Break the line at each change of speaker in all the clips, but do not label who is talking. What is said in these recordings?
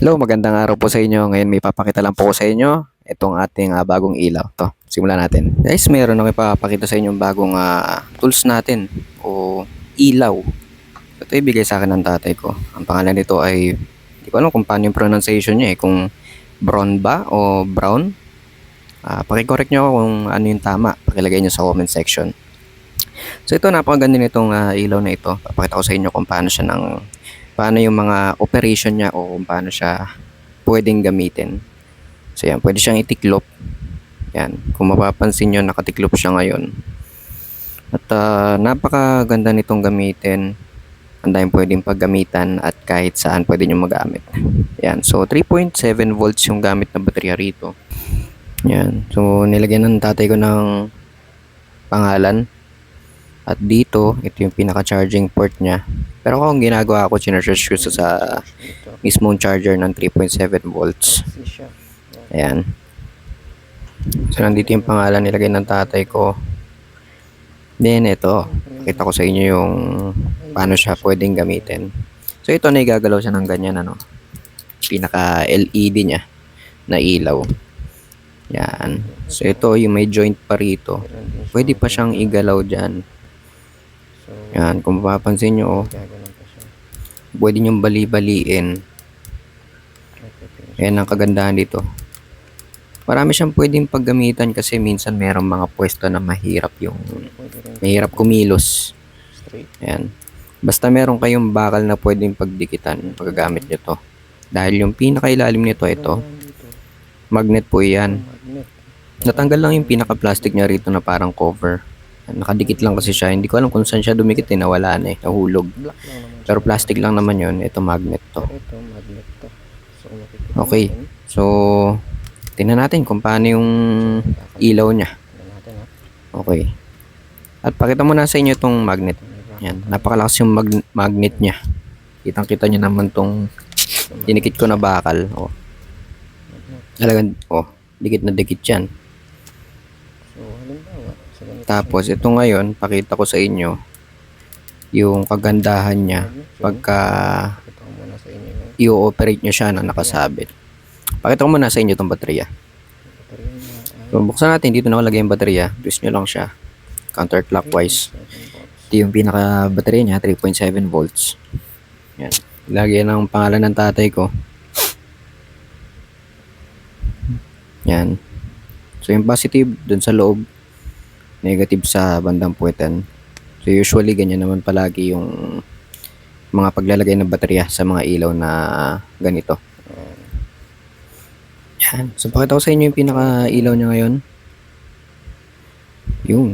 Hello, magandang araw po sa inyo. Ngayon may papakita lang po ko sa inyo itong ating ah, bagong ilaw. To, simulan natin. Guys, meron ako ipapakita sa inyo yung bagong ah, tools natin o ilaw. Ito ibigay sa akin ng tatay ko. Ang pangalan nito ay hindi ko alam kung paano yung pronunciation niya eh. Kung brown ba o brown. Ah, pakicorrect nyo ako kung ano yung tama. Pakilagay nyo sa comment section. So ito napakaganda nitong ah, ilaw na ito. Papakita ko sa inyo kung paano siya ng paano yung mga operation niya o kung paano siya pwedeng gamitin. So yan, pwede siyang itiklop. Yan, kung mapapansin nyo, nakatiklop siya ngayon. At ah, napakaganda nitong gamitin. Ang daming pwedeng paggamitan at kahit saan pwede nyo magamit. Yan, so 3.7 volts yung gamit na baterya rito. Yan, so nilagyan ng tatay ko ng pangalan. At dito, ito yung pinaka-charging port niya. Pero kung ginagawa ko, sinarge ko sa mismong charger ng 3.7 volts. Ayan. So, nandito yung pangalan nilagay ng tatay ko. Then, ito. Pakita ko sa inyo yung paano siya pwedeng gamitin. So, ito na igagalaw siya ng ganyan, ano. Pinaka-LED niya na ilaw. Yan. So, ito yung may joint pa rito. Pwede pa siyang igalaw dyan. Yan. Kung mapapansin nyo, oh, pwede nyo bali-baliin. Yan ang kagandahan dito. Marami siyang pwedeng paggamitan kasi minsan merong mga pwesto na mahirap yung mahirap kumilos. Ayan. Basta meron kayong bakal na pwedeng pagdikitan, paggagamit nyo to. Dahil yung pinakailalim nito, ito, magnet po yan. Natanggal lang yung pinaka-plastic niya rito na parang cover. Nakadikit lang kasi siya. Hindi ko alam kung saan siya dumikit eh. Nawala na eh. Nahulog.
Black lang naman
Pero plastic lang naman yun. Ito magnet to.
Ito, magnet to. So, makikita
Okay.
natin,
So, tingnan natin kung paano yung ilaw niya. Okay. At pakita mo na sa inyo itong magnet. Yan. Napakalakas yung mag- magnet niya. Kitang-kita niyo naman tong dinikit ko na bakal. Oh. Talagang, oh, dikit na dikit yan.
So, halimbawa, sa ganito
Tapos, ito ngayon, pakita ko sa inyo yung kagandahan niya pagka i-operate nyo siya na nakasabit. Pakita ko muna sa inyo itong baterya. So, buksan natin. Dito nakalagay yung baterya. Twist nyo lang siya. Counterclockwise.
7 volts.
Ito yung pinaka-baterya niya, 3.7 volts. Yan. Lagyan ng pangalan ng tatay ko. Yan. So, yung positive dun sa loob, negative sa bandang puwetan. So, usually, ganyan naman palagi yung mga paglalagay ng baterya sa mga ilaw na ganito. Yan. So, pakita ko sa inyo yung pinaka-ilaw niya ngayon. Yung.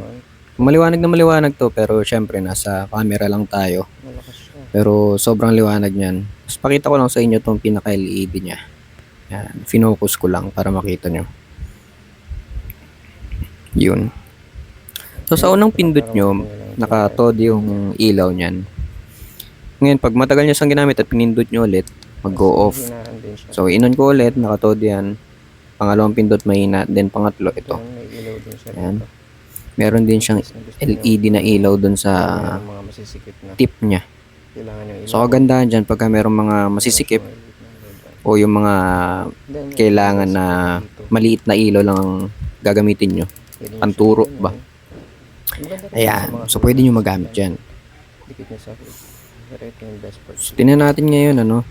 Maliwanag na maliwanag to pero syempre nasa camera lang tayo. Pero sobrang liwanag niyan. Tapos pakita ko lang sa inyo tong pinaka LED niya. Yan, finocus ko lang para makita nyo. Yun. So sa unang pindot nyo, nakatod yung ilaw niyan. Ngayon, pag matagal nyo siyang ginamit at pinindot nyo ulit, mag-go off. So, inon ko ulit, nakatod yan. Pangalawang pindot mahina, then pangatlo ito.
Yan, may ilaw din siya
Yan.
dito.
Meron din siyang LED na ilaw dun sa tip niya. So, kagandahan dyan pagka merong mga masisikip o yung mga kailangan na maliit na ilaw lang ang gagamitin nyo. Panturo ba? Ayan. So, pwede nyo magamit
ito part.
So, tingnan natin ngayon, ano.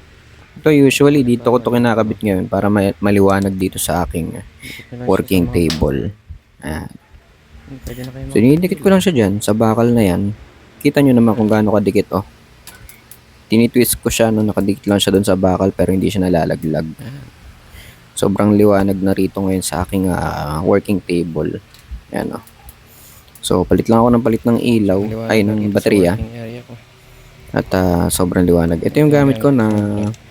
Ito, usually, dito ko to kinakabit ngayon para ma- maliwanag dito sa aking working table. Ayan.
Hmm,
So, dinidikit ko lang siya dyan sa bakal na yan. Kita nyo naman kung gaano kadikit, oh. Tinitwist ko siya, no, nakadikit lang siya doon sa bakal pero hindi siya nalalaglag. Sobrang liwanag na rito ngayon sa aking ah, working table. Yan, oh. So, palit lang ako ng palit ng ilaw,
Liwanag
ay, ng baterya. At ah, sobrang liwanag. Ito yung gamit ko na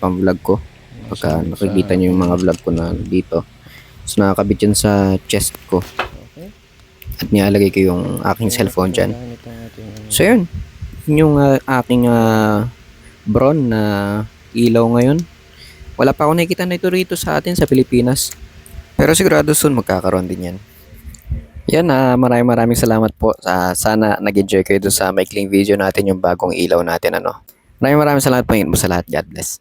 pang-vlog ko. Pagka nakikita nyo yung mga vlog ko na dito. So, nakakabit yan sa chest ko. At nilalagay ko yung aking cellphone dyan. So yun, yun yung ah, aking ah, brown na ilaw ngayon. Wala pa ako nakikita na ito rito sa atin sa Pilipinas. Pero sigurado soon magkakaroon din yan. Yan, ah, maraming maraming salamat po. sa sana nag-enjoy kayo doon sa maikling video natin yung bagong ilaw natin. Ano. Maraming maraming salamat po sa lahat. God bless.